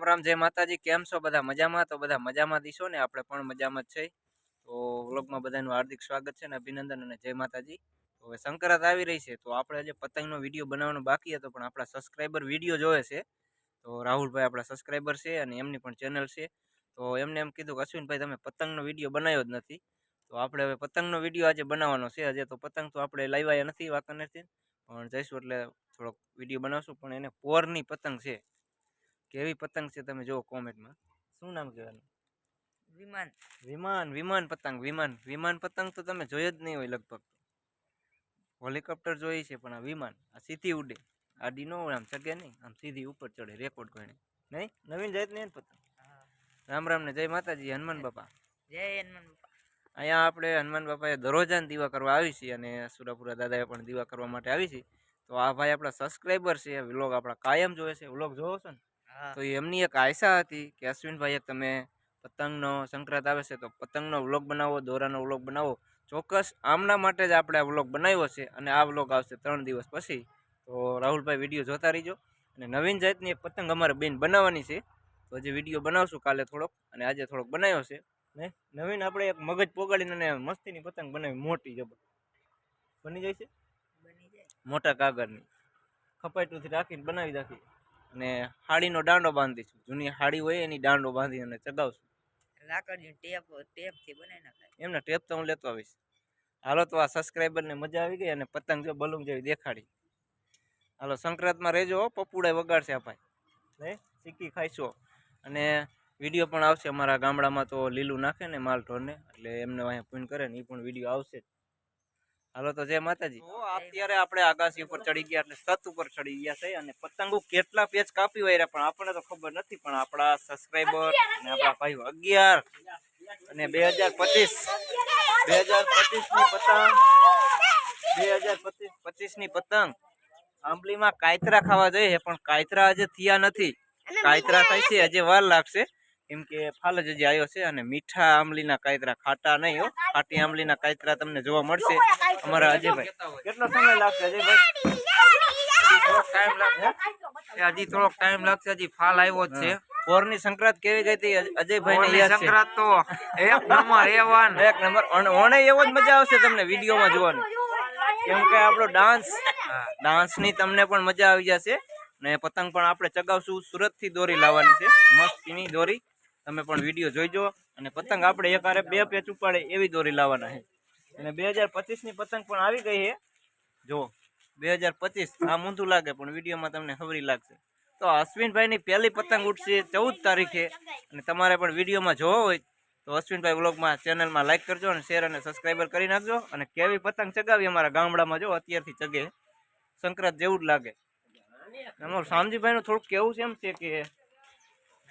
રામ રામ, જય માતાજી. કેમ છો બધા? મજામાં? તો બધા મજામાં દીશો ને? આપણે પણ મજામાં જ છે. તો વ્લોગમાં બધાનું હાર્દિક સ્વાગત છે ને અભિનંદન અને જય માતાજી. તો હવે સંક્રાંત આવી રહી છે, તો આપણે આજે પતંગનો વીડિયો બનાવવાનો બાકી હતો, પણ આપણા સબસ્ક્રાઈબર વીડિયો જોવે છે. તો રાહુલભાઈ આપણા સબસ્ક્રાઈબર છે અને એમની પણ ચેનલ છે. તો એમને એમ કીધું કે, અશ્વિનભાઈ, તમે પતંગનો વીડિયો બનાવ્યો જ નથી. તો આપણે હવે પતંગનો વીડિયો આજે બનાવવાનો છે. આજે તો પતંગ તો આપણે લાવ્યા નથી, વાંકાનેરથી. પણ જઈશું એટલે થોડોક વીડિયો બનાવશું, પણ એને પોરની પતંગ છે. કેવી પતંગ છે તમે જુઓ કોમેન્ટમાં. શું નામ કહેવાનું? વિમાન. વિમાન વિમાન પતંગ વિમાન. વિમાન પતંગ તો તમે જોઈ જ નહીં હોય લગભગ. હોલિકોપ્ટર જોઈ છે પણ આ વિમાન આ સીધી ઉડે. આ ડીનો આમ ચગે નહીં આમ સીધી ઉપર ચડે રેકોર્ડ ગણે. નહીં? નવીન જાય નહીં પતંગ? રામ રામ ને જય માતાજી હનુમાન બાપા. જય હનુમાન બાપા. અહીંયા આપણે હનુમાન બાપાએ દરરોજાન દીવા કરવા આવી છીએ અને સુરાપુરા દાદાએ પણ દીવા કરવા માટે આવી છે. તો આ ભાઈ આપણા સબસ્ક્રાઈબર છે વ્લોગ આપણા કાયમ જોવે છે. વ્લોગ જોવો છો ને? તો એમની એક આશા હતી કે અશ્વિનભાઈ એક તમે પતંગનો સંક્રાંત આવે છે તો પતંગનો વ્લોગ બનાવો દોરાનો વ્લોગ બનાવો. ચોક્કસ આમના માટે જ આપણે આ વ્લોગ બનાવ્યો છે અને આ વ્લોગ આવશે ત્રણ દિવસ પછી. તો રાહુલભાઈ વીડિયો જોતા રહીજો. અને નવીન જાતની પતંગ અમારે બેન બનાવવાની છે. તો હજી વીડિયો બનાવશું કાલે થોડોક અને આજે થોડોક બનાવ્યો છે. ને નવીન આપણે એક મગજ પોગાડીને અને મસ્તીની પતંગ બનાવી મોટી જબર. બની જાય છે? મોટા કાગળની. ખપાટુથી રાખીને બનાવી રાખી અને હાડીનો દાંડો બાંધીશું. જૂની હાડી હોય એની દાંડો બાંધી અને ચગાવશું. લાકડીનું ટેપ ટેપથી બનાવી નાખાય એમને ટેપ તો હું લેતો આવીશ. હાલો તો આ સબસ્ક્રાઈબરને મજા આવી ગઈ અને પતંગ જો બલૂન જેવી દેખાડી. હાલો સંક્રાંતમાં રહેજો હો, પપ્પુડાય વગાડશે આ ભાઈ. ને સિક્કી ખાઈશો અને વીડિયો પણ આવશે અમારા ગામડામાં તો લીલું નાખે ને માલ ઢોરને એટલે એમને અહીંયા ફોન કરે ને એ પણ વીડિયો આવશે જ. હાલો તો જય માતાજી. અત્યારે આપણે આકાશી ઉપર ચડી ગયા એટલે સત ઉપર ચડી ગયા છે અને પતંગો કેટલા પેચ કાપી હોય પણ આપણને તો ખબર નથી પણ આપણા સબસ્ક્રાઈબર અને આપણા ભાઈઓ અગિયાર અને બે હજાર પચીસ. બે હજાર પચીસની પતંગ. બે હજાર પચીસ પચીસની પતંગ. આંબલીમાં કાયતરા ખાવા જઈએ પણ કાયતરા હજી થયા નથી. કાયતરા થાય છે હજી વાર લાગશે. કેમ કે ફાલ જ હજી આવ્યો છે અને મીઠા આંબલીના કાયતરા ખાટા નહીં હો. ખાટી આંબલીના કાયતરા તમને જોવા મળશે. અમારા અજયભાઈ. કેટલો સમય લાગશે અજયભાઈ? થોડોક ટાઈમ લાગશે હજી થોડોક ટાઈમ લાગશે હજી ફાલ આવ્યો જ છે. પોરની સંક્રાંત કેવી ગઈ હતી અજયભાઈ ને સંક્રાંત તો એક નંબર એ વન. એક નંબર. ઓણે એવો જ મજા આવશે તમને વિડીયોમાં જોવાની. કેમ કે આપણો ડાન્સ ડાન્સની તમને પણ મજા આવી જશે. ને પતંગ પણ આપણે ચગાવશું. સુરતથી દોરી લાવવાની છે. મસ્તીની દોરી. તમે પણ વીડિયો જોઈજો અને પતંગ આપણે એક હારે બે પેચ ઉપાડે એવી દોરી લાવવાના છે. અને બે હજાર પચીસની પતંગ પણ આવી ગઈ છે. જો, બે હજાર પચીસ, આ મૂંધું લાગે પણ વિડીયોમાં તમને ખબરી લાગશે. તો અશ્વિનભાઈની પહેલી પતંગ ઉઠશે ચૌદ તારીખે. અને તમારે પણ વિડીયોમાં જોવો હોય તો અશ્વિનભાઈ વ્લોગમાં, ચેનલમાં લાઇક કરજો અને શેર અને સબસ્ક્રાઈબર કરી નાખજો. અને કેવી પતંગ ચગાવી અમારા ગામડામાં જો, અત્યારથી ચગે. સંક્રાંત જેવું જ લાગે. અમારું શામજીભાઈનું થોડુંક કેવું છે એમ છે કે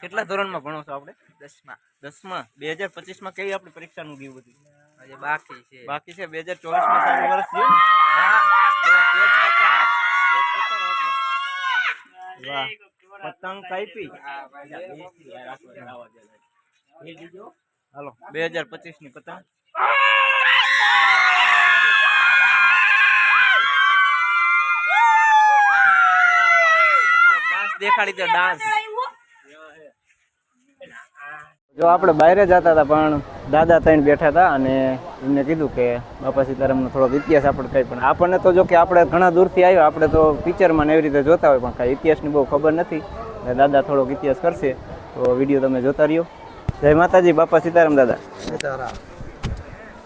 કેટલા ધોરણમાં ભણો છો આપણે? દસમાં. દસમાં? બે હજાર પચીસમાં કેવી આપણી પરીક્ષાનું ગયું બધું? હજી બાકી છે. બાકી છે? બે હજાર ચોવીસમાં ચાલુ વર્ષ પતંગ. વાહ. કાપી હાલો. બે હજાર પચીસની પતંગ દેખાડી દો ડાન્સ. જો આપણે બહાર જતા હતા પણ દાદા ત્રણ બેઠા હતા અને એમને કીધું કે બાપા સીતારામનો થોડોક ઇતિહાસ આપણે કંઈ પણ. આપણને તો જો કે આપણે ઘણા દૂરથી આવ્યો આપણે તો પિક્ચરમાં ને એવી રીતે જોતા હોય પણ કાંઈ ઇતિહાસની બહુ ખબર નથી. એટલે દાદા થોડોક ઇતિહાસ કરશે તો વીડિયો તમે જોતા રહ્યો. જય માતાજી બાપા સીતારામ દાદા.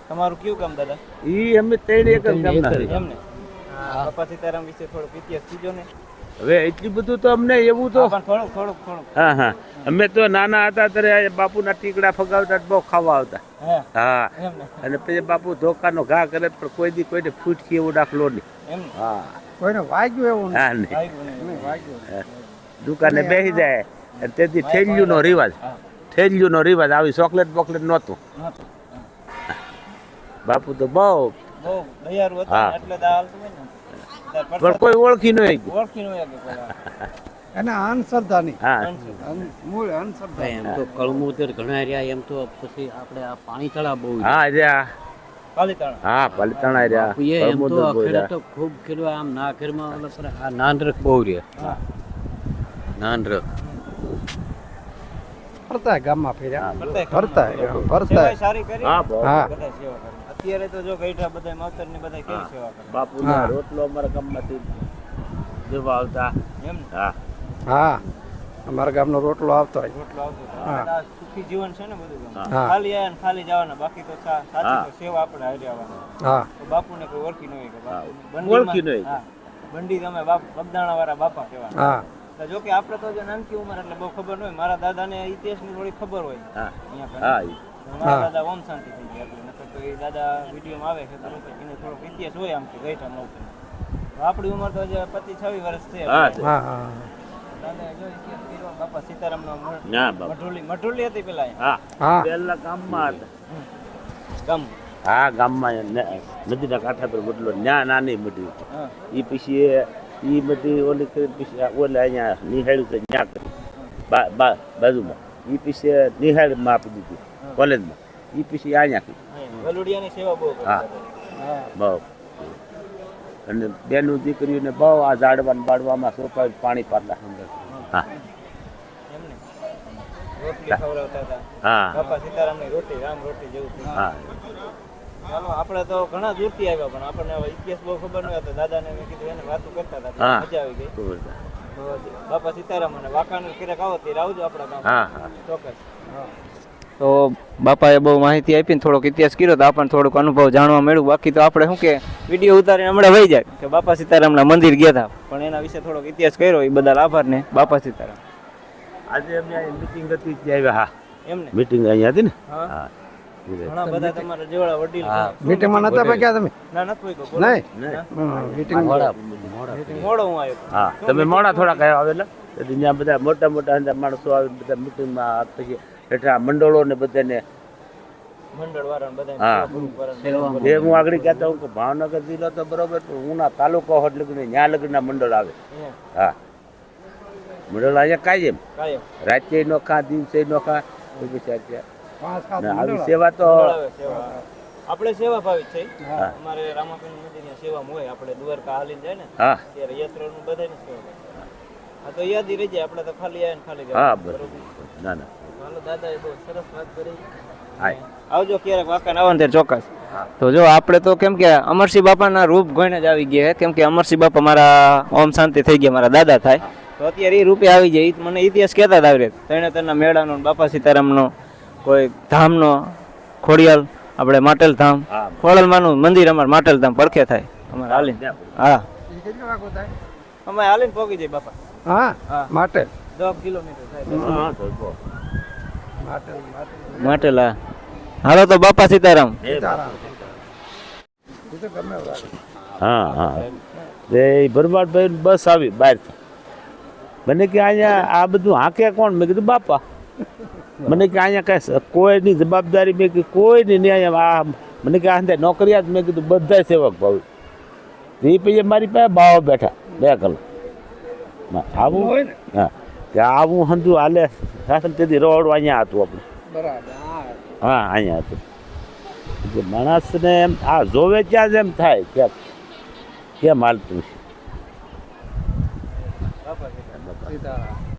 તમારું કયું કામ દાદા? ઈ અમે ત્રણ એક એમને? બાપા સીતારામ વિશે થોડોક ઇતિહાસ કીધો ને. હવે એટલું બધું તો અમને એવું તો હા હા અમે તો નાના હતા ત્યારે બાપુના ટીકડા ફગાવતા બહુ ખાવા આવતા. હા અને પછી બાપુ ધોકાનો ઘા કરે પણ કોઈ દી કોઈને ફૂટકી એવું દાખલો નહીં. હા. કોઈને વાગ્યું એવું હા નહીં વાગ્યું નહીં. વાગ્યું. દુકાને બેસી જાય. અને તેથી નો રિવાજ. હા. ઠેલિયુંનો રિવાજ. આવી ચોકલેટ બોકલેટ નહોતું. બાપુ તો બહુ હા. પણ કોઈ ઓળખી નહીં ઓળખી નહીં. એને અંધશ્રદ્ધાની. હા. મૂળ અંધશ્રદ્ધા. એમ તો કળમુતર ઘણા રહ્યા એમ તો પછી આપણે આ પાણી તળા બહુ હા જ્યાં હા પલટણા રહ્યા. એમ તો કળમુદર તો ખૂબ ખેડવા આમ ના ખેરમાં ઓલો પર આ નાનરખ બહુ રહે હા. નાનરખ. ફરતા ગામમાં ફેર્યા. ફરતાય ફરતા ફરતા હા હા. અત્યારે તો જો ગઈઠા બધા માવતરની બધા કેવી સેવા કરે? બાપુ. રોટલો અમારા ગામમાંથી દેવા આવતા. એમ ને? હા. હા. અમારા ગામનો રોટલો આવતો હોય. રોટલો આવતો સુખી જીવન છે ને બધું ખાલી આયા ખાલી જવાના બાકી તો સાચી તો સેવા આપણે હારી આવવાના. હા. તો બાપુને કોઈ ઓળખી ન હોય કે બાપુ. ઓળખી ન હોય. બંડી તમે બાપ બગદાણા વાળા બાપા કહેવાના. હા. તો જો કે આપણે તો જે નાનકી ઉંમર એટલે બહુ ખબર ન હોય. મારા દાદાને ઇતિહાસની થોડી ખબર હોય. હા. અહીંયા હા મારા દાદા ઓમ શાંતિ થઈ ગયા. તો એ દાદા વિડીયોમાં આવે છે તો એને થોડોક ઇતિહાસ હોય આમ કે ગઈઠા નહોતું આપણી ઉંમર તો હજી પચીસ છવ્વીસ વર્ષ છે. હા, હા બાપા મ- ના મઢુલી મઢુલી હતી પેલા ગામમાં હતા. ગામ. હા ગામમાં નદીના કાંઠા પર બદલો ન્યા નાની હા. એ પછી એ બધી ઓલી કરી પછી ઓલે અહીંયા નિહાળ્યું કે ન્યા કરી. બા બા બાજુમાં. એ પછી નિહાળમાં આપી દીધી. કોલેજમાં. એ પછી અહીંયા કરી અહીંયા ગલુડિયાની સેવા બહુ કરતા હા. બહુ. અને બેનું દીકરીઓને બહુ આ ઝાડવા બાળવામાં સોપા પાણી પાડતા હા. આપણે તો ઘણા દૂરથી આવ્યા પણ આપણને ઇતિહાસ બહુ ખબર ન હતો દાદાને મેં કીધું એને વાતો કરતા હતા મજા આવી ગઈ. બાપા સીતારામ અને વાંકાનું ક્યારેક આવો ત્યારે આવજો આપણા ગામ ચોક્કસ. તો બાપાએ બહુ માહિતી આપીને થોડોક ઇતિહાસ કર્યો તો આપણને થોડોક અનુભવ જાણવા મળ્યું. બાકી તો આપણે શું કે વીડિયો ઉતારીને હમણાં વહી જાય. કે બાપા સીતારામના મંદિર ગયા હતા પણ એના વિશે થોડોક ઇતિહાસ કર્યો એ બદલ આભાર ને. બાપા સીતારામ. આજે અમે મિટિંગ હતી ત્યાં આવ્યા હા. એમને મિટિંગ અહીંયા હતી ને? હા. હા. ઘણા બધા તમારા જેવડા વડીલ. મીટિંગમાં નતા ભાગ્યા તમે? ના નથી કોઈ નહીં? નહીં. મીટિંગ મોડા મોડો હું આવ્યો. હા. તમે મોડા થોડા આવ્યા આવેલા? ત્યાં બધા મોટા મોટા માણસો આવે બધા મિટિંગમાં પછી હેઠા મંડળો ને બધાને હા. એ હું આગળ કહેતો હું કે ભાવનગર જિલ્લો તો બરોબર પણ ના તાલુકો હોટ લગ્ન ત્યાં લગ્નના મંડળ આવે. હા. મંડળ અહીંયા કાયમ રાતે નો ખા દિવસે નો ખા આવી સેવા તો આપણે સેવા ભાવિત છે. હા. અમારે રામાપીર મંદિરની સેવા હોય આપણે દ્વારકા હાલીને જાય ને હા. ત્યારે યાત્રાનું બધાની સેવા. હા તો યાદી રહી જાય આપણે તો ખાલી આવીને ખાલી હા. બરોબર. ના ના. હાલો દાદાએ બહુ સરસ વાત કરી. હા આવજો ક્યારેક વાંકા આવવાનું ત્યારે ચોક્કસ. તો જો આપણે તો કેમ કે અમરસિંહ બાપાના રૂપ ગઈને જ આવી ગયા કેમ કે અમરસિંહ બાપા મારા ઓમ શાંતિ થઈ ગયા મારા દાદા થાય. તો અત્યારે એ રૂપે આવી જાય. ઈ મને ઇતિહાસ કહેતા જ આવી તેણે તેના મેળાનો ને બાપા સીતારામનો કોઈ ધામનો ખોડિયાલ આપણે માટેલ ધામ ખોડલમાનું મંદિર અમારે માટેલ ધામ પડખે થાય. અમારે હાલીને. હા? અમે હાલીને પોગી જાય બાપા. હા હા. માટે. દસ કિલોમીટર માટેલ. હાલો તો બાપા સીતારામ. હા હા. એ ભરવાડભાઈ બસ આવી બહાર મને કે અહીંયા આ બધું હાંકે કોણ? મેં કીધું બાપા. મને કે અહીંયા કાંઈ કોઈની જવાબદારી મેં કીધું કોઈની નહીં અહીંયા આ મને કે આ નોકરિયાત મેં કીધું બધા સેવક ભાવ. એ પછી મારી પાસે બાવા બેઠા બે કલાક. આવું? હોય ને. હા. કે આવું હંધુ હાલે. સાસણ તેથી રોડ અહીંયા હતું આપણે. બરાબર હા. અહીંયા હતું. એટલે માણસને એમ આ જોવે ત્યાં જ એમ થાય કે કેમ હાલતું છે.